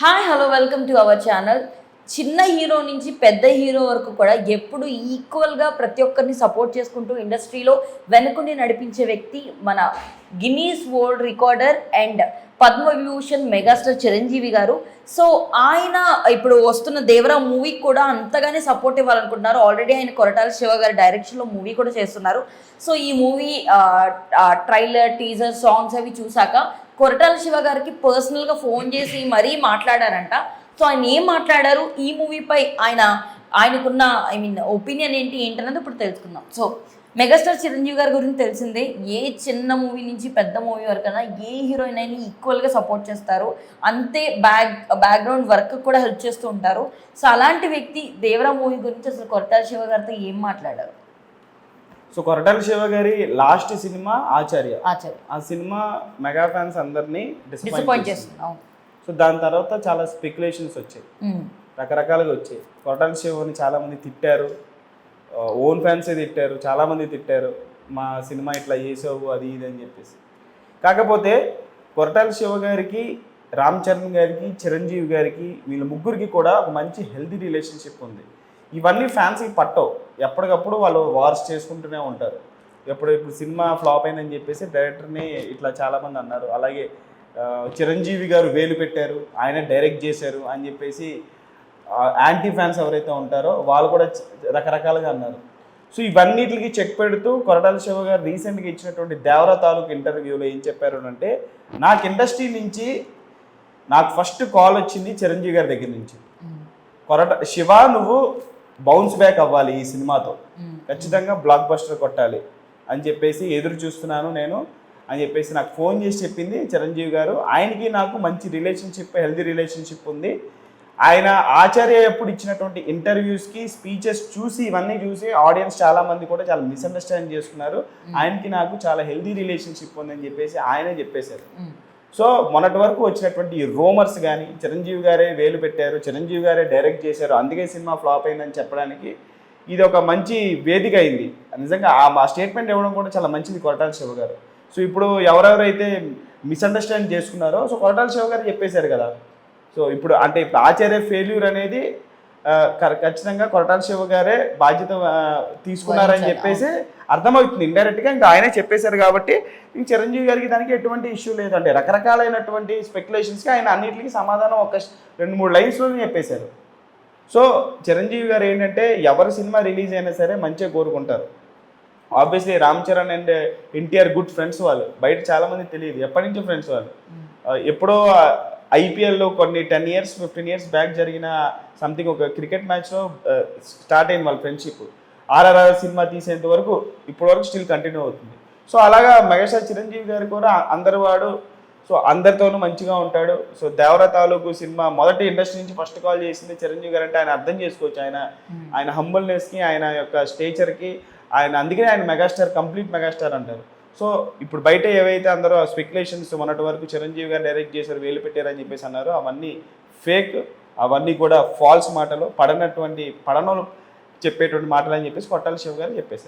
Hi hello welcome to our channel. చిన్న hero నుంచి పెద్ద హీరో వరకు కూడా ఎప్పుడు ఈక్వల్గా ప్రతి ఒక్కరిని సపోర్ట్ చేసుకుంటూ ఇండస్ట్రీలో వెనుకుండి నడిపించే వ్యక్తి మన Guinness world recorder and Padma Vibhushan megastar Chiranjeevi garu. So ఆయన ఇప్పుడు వస్తున్న దేవరా మూవీకి కూడా అంతగానే సపోర్ట్ ఇవ్వాలనుకుంటున్నారు. ఆల్రెడీ ఆయన కొరటాల శివ గారి డైరెక్షన్లో మూవీ కూడా చేస్తున్నారు. సో ఈ మూవీ ట్రైలర్ టీజర్ సాంగ్స్ అవి చూశాక కొరటాల శివ గారికి పర్సనల్గా ఫోన్ చేసి మరీ మాట్లాడారంట. సో ఆయన ఏం మాట్లాడారు? ఈ మూవీపై ఆయన ఆయనకున్న ఐ మీన్ ఒపీనియన్ ఏంటి ఏంటన్నది ఇప్పుడు తెలుసుకుందాం. సో మెగాస్టార్ చిరంజీవి గారి గురించి తెలిసిందే. ఏ చిన్న మూవీ నుంచి పెద్ద మూవీ వరకైనా ఏ హీరోయిన్ అయినా ఈక్వల్గా సపోర్ట్ చేస్తారు. అంతే బ్యాక్ బ్యాక్గ్రౌండ్ వర్క్ కూడా హెల్ప్ చేస్తూ ఉంటారు. సో అలాంటి వ్యక్తి దేవరా మూవీ గురించి అసలు కొరటాల శివ గారితో ఏం మాట్లాడారు? సో కొరటాల శివ గారి లాస్ట్ సినిమా ఆచార్య. ఆచార్య. ఆ సినిమా మెగా ఫ్యాన్స్ అందరినీ డిసప్పాయింట్ చేస్తుంది సో దాని తర్వాత చాలా స్పెక్యులేషన్స్ వచ్చాయి. ఉమ్. రకరకాలుగా వచ్చాయి. కొరటాల శివని చాలా మంది తిట్టారు. ఓన్ ఫ్యాన్సే తిట్టారు చాలామంది తిట్టారు మా సినిమా ఇట్లా చేసావు అది ఇది అని చెప్పేసి. కాకపోతే కొరటాల శివ గారికి రామ్ చరణ్ గారికి చిరంజీవి గారికి వీళ్ళ ముగ్గురికి కూడా ఒక మంచి హెల్తీ రిలేషన్షిప్ ఉంది. ఇవన్నీ ఫ్యాన్స్కి పట్టవు. ఎప్పటికప్పుడు వాళ్ళు వార్స్ చేసుకుంటూనే ఉంటారు. ఎప్పుడు ఇప్పుడు సినిమా ఫ్లాప్ అయిందని చెప్పేసి డైరెక్టర్ని ఇట్లా చాలామంది అన్నారు. అలాగే చిరంజీవి గారు వేలు పెట్టారు ఆయన డైరెక్ట్ చేశారు అని చెప్పేసి యాంటీ ఫ్యాన్స్ ఎవరైతే ఉంటారో వాళ్ళు కూడా రకరకాలుగా అన్నారు. సో ఇవన్నిటికి చెక్ పెడుతూ కొరటాల శివ గారు రీసెంట్గా ఇచ్చినటువంటి దేవరా తాలూకు ఇంటర్వ్యూలో ఏం చెప్పారు అంటే నాకు ఇండస్ట్రీ నుంచి నాకు ఫస్ట్ కాల్ వచ్చింది చిరంజీవి గారి దగ్గర నుంచి. కొరట శివ నువ్వు బౌన్స్ బ్యాక్ అవ్వాలి ఈ సినిమాతో. ఖచ్చితంగా బ్లాక్ బస్టర్ కొట్టాలి అని చెప్పేసి ఎదురు చూస్తున్నాను నేను అని చెప్పేసి నాకు ఫోన్ చేసి చెప్పింది చిరంజీవి గారు. ఆయనకి నాకు మంచి రిలేషన్షిప్ హెల్దీ రిలేషన్షిప్ ఉంది. ఆయన ఆచార్య ఎప్పుడు ఇచ్చినటువంటి ఇంటర్వ్యూస్కి స్పీచెస్ చూసి ఇవన్నీ చూసి ఆడియన్స్ చాలా మంది కూడా చాలా మిస్అండర్స్టాండ్ చేసుకున్నారు. ఆయనకి నాకు చాలా హెల్దీ రిలేషన్షిప్ ఉందని చెప్పేసి ఆయనే చెప్పేశారు. సో మొన్నటి వరకు వచ్చినటువంటి రూమర్స్ కానీ చిరంజీవి గారే వేలు పెట్టారు చిరంజీవి గారే డైరెక్ట్ చేశారు అందుకే సినిమా ఫ్లాప్ అయిందని చెప్పడానికి ఇది ఒక మంచి వేదిక అయింది. నిజంగా ఆ మా స్టేట్మెంట్ ఇవ్వడం కూడా చాలా మంచిది కొరటాల శివ గారు. సో ఇప్పుడు ఎవరెవరైతే మిస్అండర్స్టాండ్ చేసుకున్నారో సో కొరటాల శివ గారు చెప్పేశారు కదా సో ఇప్పుడు అంటే ఇప్పుడు ఆచార్య ఫెయిల్యూర్ అనేది ఖచ్చితంగా కొరటాల శివ గారే బాధ్యత తీసుకున్నారని చెప్పేసి అర్థమవుతుంది. ఇండైరెక్ట్గా ఇంకా ఆయనే చెప్పేశారు కాబట్టి ఇంక చిరంజీవి గారికి దానికి ఎటువంటి ఇష్యూ లేదంటే రకరకాలైనటువంటి స్పెక్యులేషన్స్కి ఆయన అన్నిటికీ సమాధానం ఒక రెండు మూడు లైన్స్లోనే చెప్పేశారు. సో చిరంజీవి గారు ఏంటంటే ఎవరి సినిమా రిలీజ్ అయినా సరే మంచిగా కోరుకుంటారు. Obviously Ram Charan and NTR good friends వాళ్ళు. బయట చాలా మంది తెలియదు. ఎప్పటి నుంచి ఫ్రెండ్స్ వాళ్ళు. ఎప్పుడో ఐపీఎల్లో కొన్ని ten years fifteen years back జరిగిన సంథింగ్ ఒక క్రికెట్ మ్యాచ్లో స్టార్ట్ అయింది వాళ్ళ ఫ్రెండ్షిప్ ఆర్ఆర్ఆర్ సినిమా తీసేంత వరకు ఇప్పటి వరకు స్టిల్ కంటిన్యూ అవుతుంది. సో అలాగా మెగాస్టార్ చిరంజీవి గారు కూడా అందరి వాడు. సో అందరితోనూ మంచిగా ఉంటాడు. సో దేవర తాలూకు సినిమా మొదటి ఇండస్ట్రీ నుంచి ఫస్ట్ కాల్ చేసింది చిరంజీవి గారు అంటే ఆయన అర్థం చేసుకోవచ్చు. ఆయన ఆయన హంబల్నెస్కి ఆయన యొక్క స్టేచర్కి ఆయన అందుకే ఆయన మెగాస్టార్ కంప్లీట్ మెగాస్టార్ అంటారు. సో ఇప్పుడు బయట ఏవైతే అందరూ స్పెక్యులేషన్స్ మొన్నటి వరకు చిరంజీవి గారు డైరెక్ట్ చేశారు వేలు పెట్టారని చెప్పేసి అన్నారు అవన్నీ ఫేక్ అవన్నీ కూడా ఫాల్స్ మాటలు పడనటువంటి పడనలు చెప్పేటువంటి మాటలు అని చెప్పేసి కొట్టాల శివ గారు చెప్పేశారు.